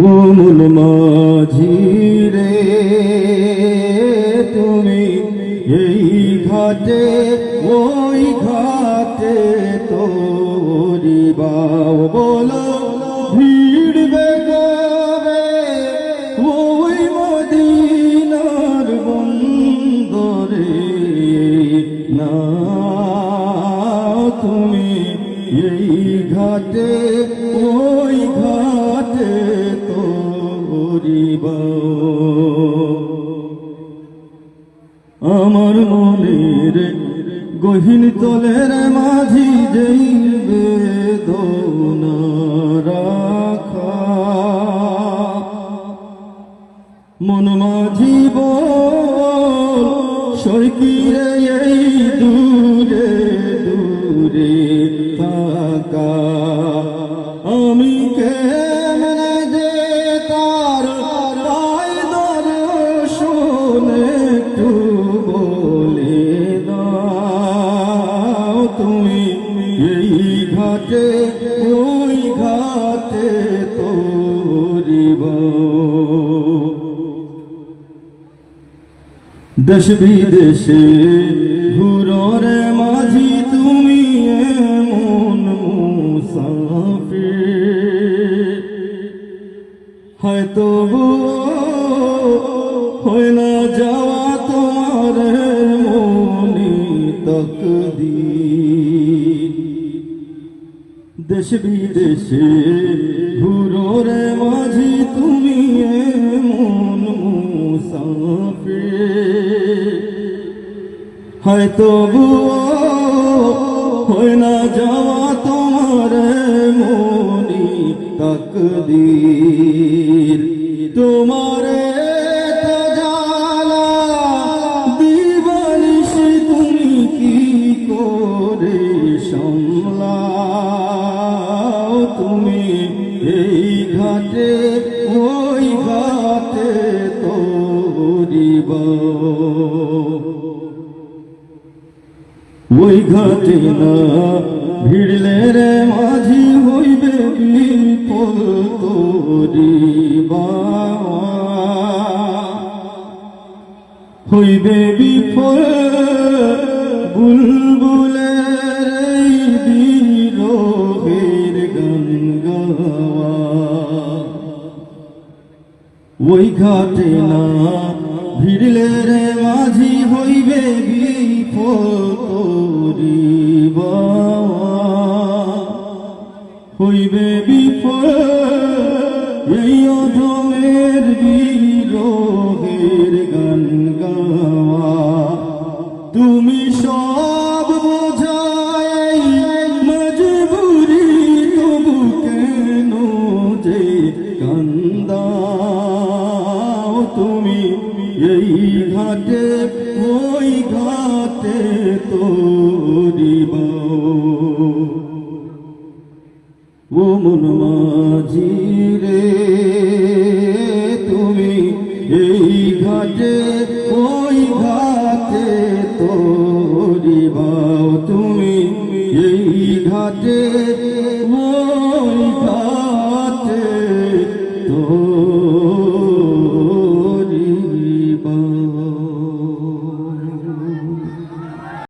ভুমুল মাঝি রে, তুমি এই ঘাটে, ওই ঘাটে তোরি বাও বলো ভিড়বে কবে ওই মদিনার বন্দরে। না, তুমি এই ঘাটে ওই মনের গহীন তলের মাঝি যেই রাখা। মন মাঝি বল এই দূরে দূরে থাকা? আমি কেমনে দেশ বিদেশে। ঘুররে মাঝি, তুমি এমন মুসাফির। হয়তো হয় না যাওয়া তোমার মনি তকদীর। দেশ বিদেশে ঘুররে মাঝি, তুমি মুসাফির। হয়তো হয় না যাওয়া তোমার মনি তকদীর। তোমারে তুমি এই ওই ঘাটে না ভিড়লে রে মাঝি হইবে বিপদ তোরিবা হইবে বিফল বিরহের গান গাওয়া। ওই ঘাটে না ভিড়লে রে মাঝি হইবে বিপরিবা হইবে এই অধমের বিরোহের গান গাওয়া। তুমি সব বোঝাই মজবুরি তবু কেন যে কান্দাও তুমি? এই ঘাটে, ওই ঘাটে তোরিব তুমি এই ঘাটে